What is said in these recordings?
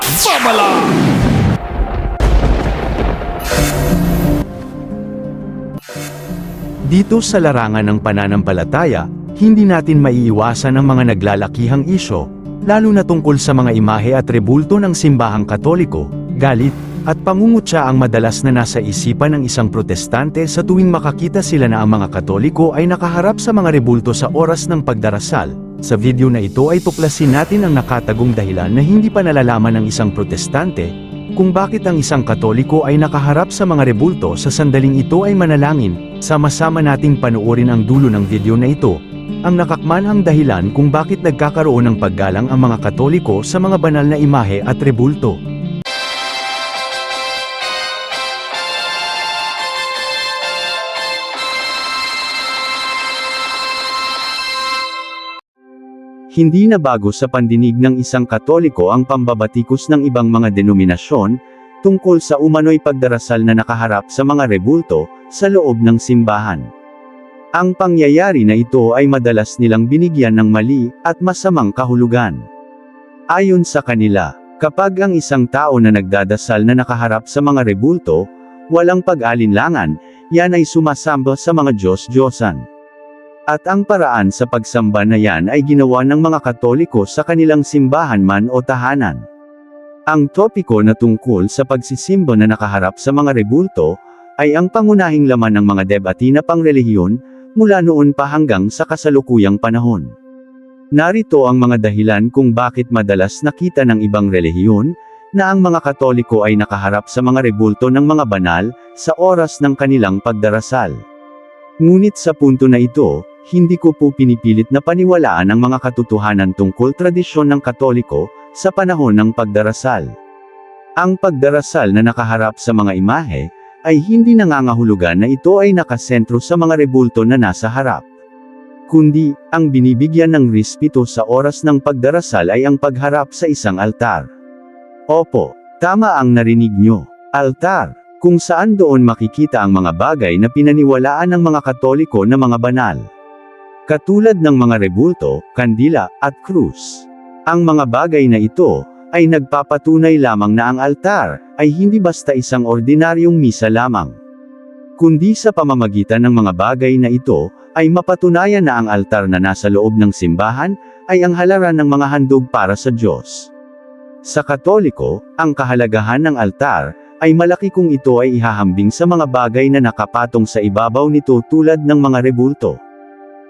at babala! Dito sa larangan ng pananampalataya, hindi natin maiiwasan ang mga naglalakihang isyo, lalo na tungkol sa mga imahe at rebulto ng simbahang katoliko, galit, at pangungutya ang madalas na nasa isipan ng isang protestante sa tuwing makakita sila na ang mga katoliko ay nakaharap sa mga rebulto sa oras ng pagdarasal. Sa video na ito ay tuklasin natin ang nakatagong dahilan na hindi pa nalalaman ng isang protestante, kung bakit ang isang katoliko ay nakaharap sa mga rebulto sa sandaling ito ay manalangin, sama-sama nating panuorin ang dulo ng video na ito. Ang nakakmanhang dahilan kung bakit nagkakaroon ng paggalang ang mga katoliko sa mga banal na imahe at rebulto. Hindi na bago sa pandinig ng isang katoliko ang pambabatikos ng ibang mga denominasyon, tungkol sa umano'y pagdarasal na nakaharap sa mga rebulto, sa loob ng simbahan. Ang pangyayari na ito ay madalas nilang binigyan ng mali, at masamang kahulugan. Ayon sa kanila, kapag ang isang tao na nagdadasal na nakaharap sa mga rebulto, walang pag-alinlangan, yan ay sumasamba sa mga Diyos-Diyosan. At ang paraan sa pagsamba na yan ay ginawa ng mga Katoliko sa kanilang simbahan man o tahanan. Ang topiko na tungkol sa pagsisimba na nakaharap sa mga rebulto, ay ang pangunahing laman ng mga debati na pangrelihiyon, mula noon pa hanggang sa kasalukuyang panahon. Narito ang mga dahilan kung bakit madalas nakita ng ibang relihiyon, na ang mga Katoliko ay nakaharap sa mga rebulto ng mga banal, sa oras ng kanilang pagdarasal. Ngunit sa punto na ito, hindi ko po pinipilit na paniwalaan ang mga katotohanan tungkol tradisyon ng Katoliko, sa panahon ng pagdarasal. Ang pagdarasal na nakaharap sa mga imahe, ay hindi nangangahulugan na ito ay nakasentro sa mga rebulto na nasa harap. Kundi, ang binibigyan ng rispito sa oras ng pagdarasal ay ang pagharap sa isang altar. Opo, tama ang narinig nyo, altar, kung saan doon makikita ang mga bagay na pinaniwalaan ng mga katoliko na mga banal. Katulad ng mga rebulto, kandila, at krus. Ang mga bagay na ito, ay nagpapatunay lamang na ang altar, ay hindi basta isang ordinaryong misa lamang. Kundi sa pamamagitan ng mga bagay na ito, ay mapatunayan na ang altar na nasa loob ng simbahan, ay ang halaran ng mga handog para sa Diyos. Sa Katoliko, ang kahalagahan ng altar, ay malaki kung ito ay ihahambing sa mga bagay na nakapatong sa ibabaw nito tulad ng mga rebulto.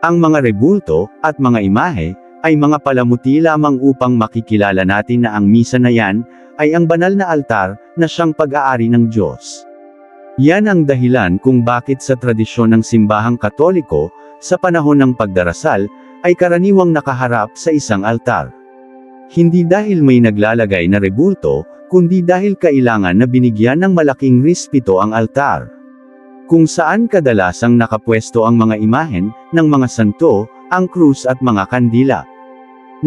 Ang mga rebulto, at mga imahe, ay mga palamuti lamang upang makikilala natin na ang misa na yan, ay ang banal na altar, na siyang pag-aari ng Diyos. Yan ang dahilan kung bakit sa tradisyon ng simbahang katoliko, sa panahon ng pagdarasal, ay karaniwang nakaharap sa isang altar. Hindi dahil may naglalagay na rebulto, kundi dahil kailangan na binigyan ng malaking rispito ang altar. Kung saan kadalasang nakapwesto ang mga imahen, ng mga santo, ang krus at mga kandila.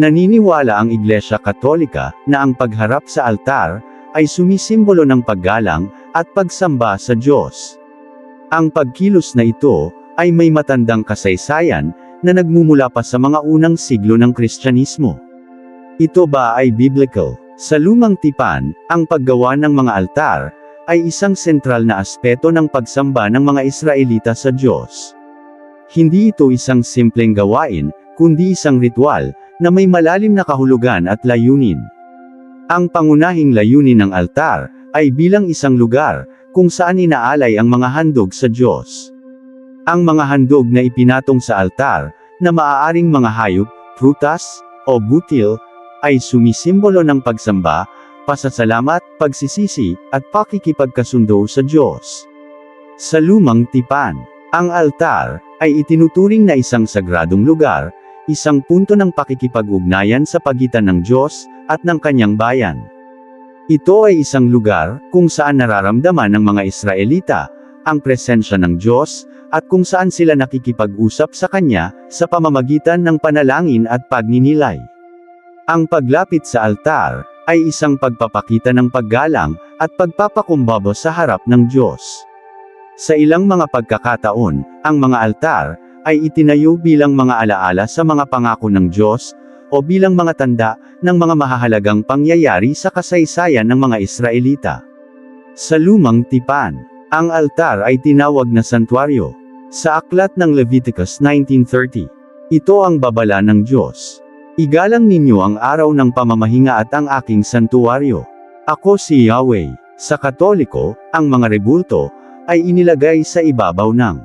Naniniwala ang Iglesia Katolika, na ang pagharap sa altar, ay sumisimbolo ng paggalang, at pagsamba sa Diyos. Ang pagkilos na ito, ay may matandang kasaysayan, na nagmumula pa sa mga unang siglo ng Kristyanismo. Ito ba ay biblical? Sa lumang tipan, ang paggawa ng mga altar, ay isang sentral na aspeto ng pagsamba ng mga Israelita sa Diyos. Hindi ito isang simpleng gawain, kundi isang ritual, na may malalim na kahulugan at layunin. Ang pangunahing layunin ng altar, ay bilang isang lugar, kung saan inaalay ang mga handog sa Diyos. Ang mga handog na ipinatong sa altar, na maaaring mga hayop, prutas, o butil, ay sumisimbolo ng pagsamba, pasasalamat, pagsisisi, at pakikipagkasundo sa Diyos. Sa lumang tipan, ang altar, ay itinuturing na isang sagradong lugar, isang punto ng pakikipag-ugnayan sa pagitan ng Diyos, at ng kanyang bayan. Ito ay isang lugar, kung saan nararamdaman ng mga Israelita, ang presensya ng Diyos, at kung saan sila nakikipag-usap sa Kanya, sa pamamagitan ng panalangin at pagninilay. Ang paglapit sa altar, ay isang pagpapakita ng paggalang, at pagpapakumbaba sa harap ng Diyos. Sa ilang mga pagkakataon, ang mga altar, ay itinayo bilang mga alaala sa mga pangako ng Diyos, o bilang mga tanda ng mga mahahalagang pangyayari sa kasaysayan ng mga Israelita. Sa lumang tipan, ang altar ay tinawag na santuario. Sa aklat ng Leviticus 19.30, ito ang babala ng Diyos. Igalang ninyo ang araw ng pamamahinga at ang aking santuario. Ako si Yahweh. Sa Katoliko, ang mga rebulto, ay inilagay sa ibabaw ng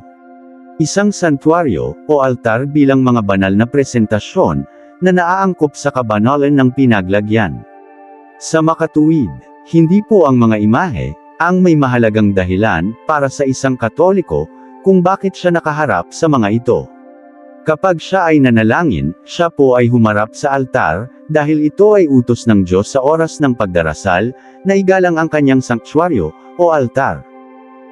isang santuario, o altar bilang mga banal na presentasyon, na naaangkop sa kabanalan ng pinaglagyan. Sa makatuwid, hindi po ang mga imahe, ang may mahalagang dahilan, para sa isang Katoliko, kung bakit siya nakaharap sa mga ito. Kapag siya ay nanalangin, siya po ay humarap sa altar, dahil ito ay utos ng Diyos sa oras ng pagdarasal, na igalang ang kanyang sanktuaryo, o altar.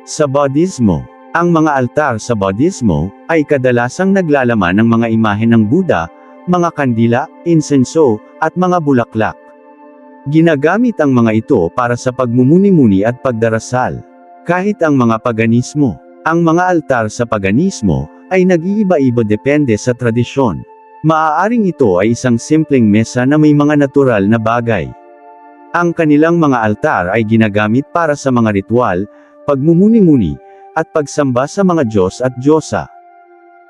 Sa Baudismo, ang mga altar sa Baudismo, ay kadalasang naglalaman ng mga imahe ng Buddha, mga kandila, insenso, at mga bulaklak. Ginagamit ang mga ito para sa pagmumuni-muni at pagdarasal. Kahit ang mga paganismo, ang mga altar sa paganismo, ay nag-iiba-iba depende sa tradisyon. Maaaring ito ay isang simpleng mesa na may mga natural na bagay. Ang kanilang mga altar ay ginagamit para sa mga ritual, pagmumuni-muni, at pagsamba sa mga Diyos at Diyosa.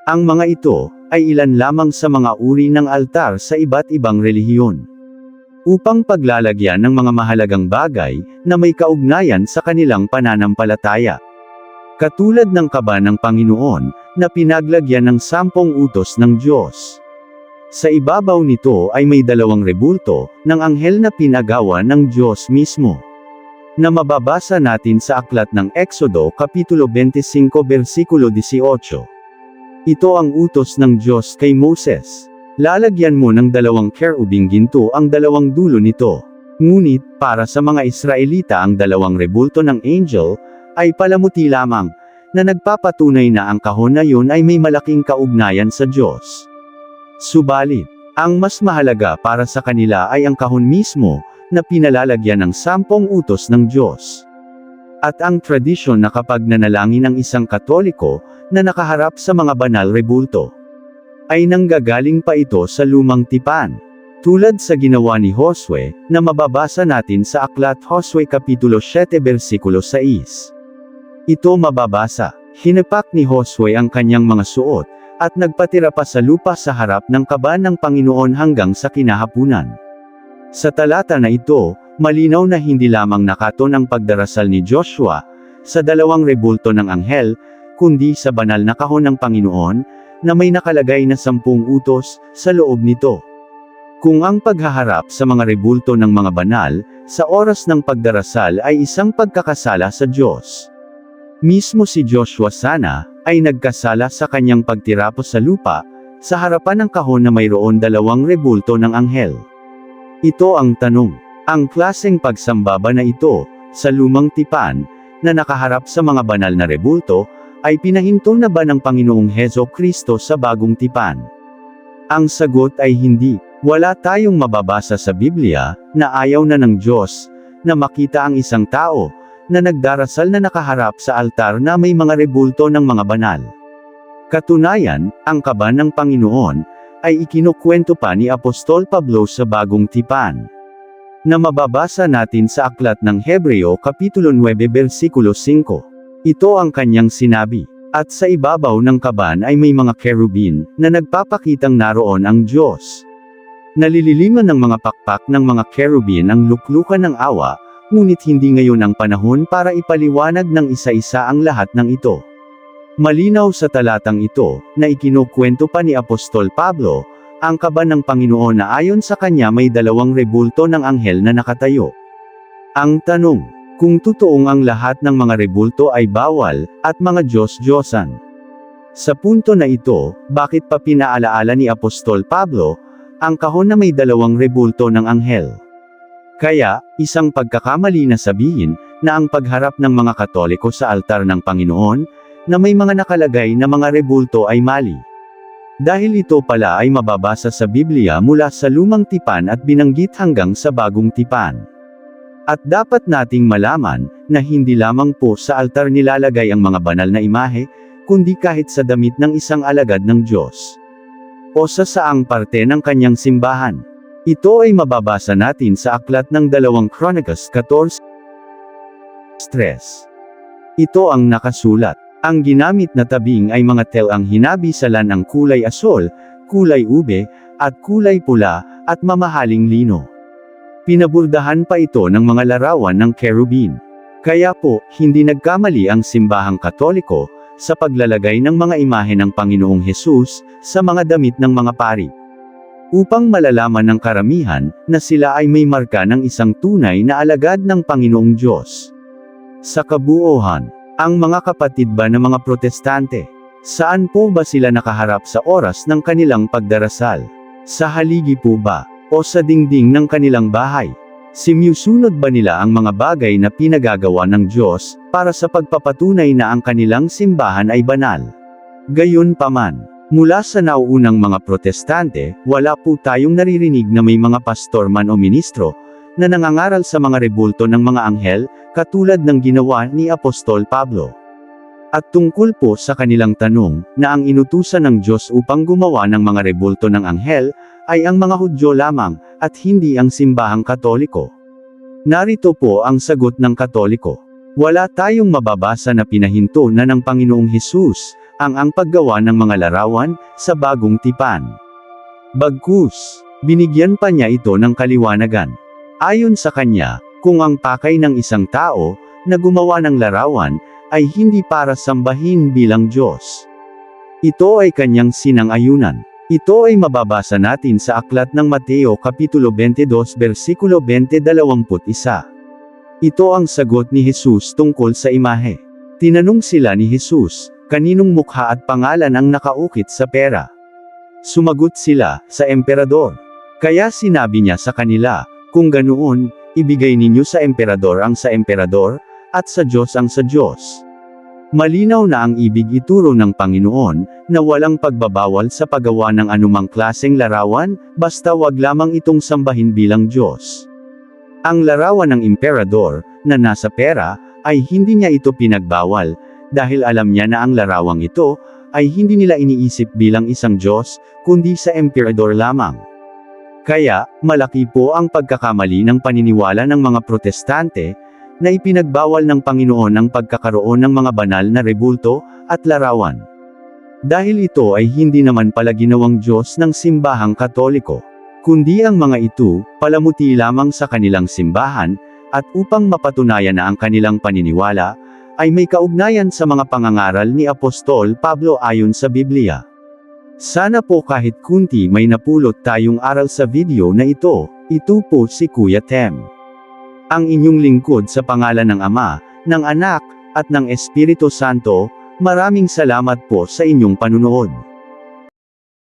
Ang mga ito, ay ilan lamang sa mga uri ng altar sa iba't ibang relihiyon. Upang paglalagyan ng mga mahalagang bagay, na may kaugnayan sa kanilang pananampalataya. Katulad ng kaba ng Panginoon, na pinaglagyan ng sampung utos ng Diyos. Sa ibabaw nito ay may dalawang rebulto, ng anghel na pinagawa ng Diyos mismo. Na mababasa natin sa aklat ng Exodo Kapitulo 25 versikulo 18. Ito ang utos ng Diyos kay Moses. Lalagyan mo ng dalawang kerubing ginto ang dalawang dulo nito. Ngunit, para sa mga Israelita ang dalawang rebulto ng angel, ay palamuti lamang, na nagpapatunay na ang kahon na yun ay may malaking kaugnayan sa Diyos. Subalit, ang mas mahalaga para sa kanila ay ang kahon mismo, na pinalalagyan ng sampung utos ng Diyos. At ang tradisyon na kapag nanalangin ang isang katoliko, na nakaharap sa mga banal rebulto, ay nanggagaling pa ito sa lumang tipan. Tulad sa ginawa ni Josue, na mababasa natin sa aklat Josue Kapitulo 7 versikulo 6. Ito mababasa, hinapak ni Josue ang kanyang mga suot, at nagpatira pa sa lupa sa harap ng kaban ng Panginoon hanggang sa kinahapunan. Sa talata na ito, malinaw na hindi lamang nakaton ang pagdarasal ni Joshua, sa dalawang rebulto ng anghel, kundi sa banal na kahon ng Panginoon, na may nakalagay na sampung utos, sa loob nito. Kung ang paghaharap sa mga rebulto ng mga banal, sa oras ng pagdarasal ay isang pagkakasala sa Diyos. Mismo si Joshua sana, ay nagkasala sa kanyang pagtirapos sa lupa, sa harapan ng kahon na mayroon dalawang rebulto ng anghel. Ito ang tanong. Ang klaseng pagsambaba na ito, sa lumang tipan, na nakaharap sa mga banal na rebulto, ay pinahintol na ba ng Panginoong Heso Kristo sa bagong tipan? Ang sagot ay hindi. Wala tayong mababasa sa Biblia, na ayaw na ng Diyos, na makita ang isang tao, na nagdarasal na nakaharap sa altar na may mga rebulto ng mga banal. Katunayan, ang kaban ng Panginoon, ay ikinukwento pa ni Apostol Pablo sa bagong tipan na mababasa natin sa aklat ng Hebreo Kapitulo 9 versikulo 5. Ito ang kanyang sinabi. At sa ibabaw ng kaban ay may mga kerubin, na nagpapakitang naroon ang Diyos. Nalililiman ng mga pakpak ng mga kerubin ang luklukan ng awa, ngunit hindi ngayon ang panahon para ipaliwanag ng isa-isa ang lahat ng ito. Malinaw sa talatang ito, na ikinukwento pa ni Apostol Pablo, ang kaban ng Panginoon na ayon sa kanya may dalawang rebulto ng anghel na nakatayo. Ang tanong, kung totoong ang lahat ng mga rebulto ay bawal, at mga Diyos-Diyosan. Sa punto na ito, bakit pa pinaalaala ni Apostol Pablo, ang kahon na may dalawang rebulto ng anghel? Kaya, isang pagkakamali na sabihin, na ang pagharap ng mga Katoliko sa altar ng Panginoon, na may mga nakalagay na mga rebulto ay mali. Dahil ito pala ay mababasa sa Biblia mula sa lumang tipan at binanggit hanggang sa bagong tipan. At dapat nating malaman, na hindi lamang po sa altar nilalagay ang mga banal na imahe, kundi kahit sa damit ng isang alagad ng Diyos. o sa saang parte ng kanyang simbahan. Ito ay mababasa natin sa aklat ng dalawang Chronicles 14. Stress. Ito ang nakasulat. Ang ginamit na tabing ay mga hinabisalan ang kulay asol, kulay ube, at kulay pula, at mamahaling lino. Pinaburdahan pa ito ng mga larawan ng kerubin. Kaya po, hindi nagkamali ang simbahang katoliko, sa paglalagay ng mga imahe ng Panginoong Hesus, sa mga damit ng mga pari. Upang malalaman ng karamihan, na sila ay may marka ng isang tunay na alagad ng Panginoong Diyos. Sa kabuohan, ang mga kapatid ba ng mga protestante, saan po ba sila nakaharap sa oras ng kanilang pagdarasal? Sa haligi po ba? O sa dingding ng kanilang bahay? Simusunod ba nila ang mga bagay na pinagagawa ng Diyos, para sa pagpapatunay na ang kanilang simbahan ay banal? Gayon paman, mula sa nauunang mga protestante, wala po tayong naririnig na may mga pastor man o ministro, na nangangaral sa mga rebulto ng mga anghel, katulad ng ginawa ni Apostol Pablo. At tungkol po sa kanilang tanong, na ang inutusan ng Diyos upang gumawa ng mga rebulto ng anghel, ay ang mga Hudyo lamang, at hindi ang simbahang katoliko. Narito po ang sagot ng katoliko. Wala tayong mababasa na pinahinto na ng Panginoong Hesus, ang ang paggawa ng mga larawan, sa bagong tipan. Bagkus, binigyan pa niya ito ng kaliwanagan. Ayon sa kanya, kung ang pakay ng isang tao, na gumawa ng larawan, ay hindi para sambahin bilang Diyos. Ito ay kanyang sinang-ayunan. Ito ay mababasa natin sa aklat ng Mateo Kapitulo 22 versikulo 20-21. Ito ang sagot ni Jesus tungkol sa imahe. Tinanong sila ni Jesus, kaninong mukha at pangalan ang nakaukit sa pera? Sumagot sila, sa emperador. Kaya sinabi niya sa kanila, kung ganoon, ibigay ninyo sa emperador ang sa emperador, at sa Diyos ang sa Diyos. Malinaw na ang ibig ituro ng Panginoon, na walang pagbabawal sa paggawa ng anumang klaseng larawan, basta wag lamang itong sambahin bilang Diyos. Ang larawan ng emperador, na nasa pera, ay hindi niya ito pinagbawal, dahil alam niya na ang larawang ito, ay hindi nila iniisip bilang isang Diyos, kundi sa emperador lamang. Kaya, malaki po ang pagkakamali ng paniniwala ng mga protestante, na ipinagbawal ng Panginoon ang pagkakaroon ng mga banal na rebulto, at larawan. Dahil ito ay hindi naman pala ginawang Diyos ng simbahang katoliko, kundi ang mga ito, palamuti lamang sa kanilang simbahan, at upang mapatunayan na ang kanilang paniniwala, ay may kaugnayan sa mga pangangaral ni Apostol Pablo ayon sa Biblia. Sana po kahit kunti may napulot tayong aral sa video na ito, ito po si Kuya Tem. Ang inyong lingkod sa pangalan ng Ama, ng Anak, at ng Espiritu Santo, maraming salamat po sa inyong panunood.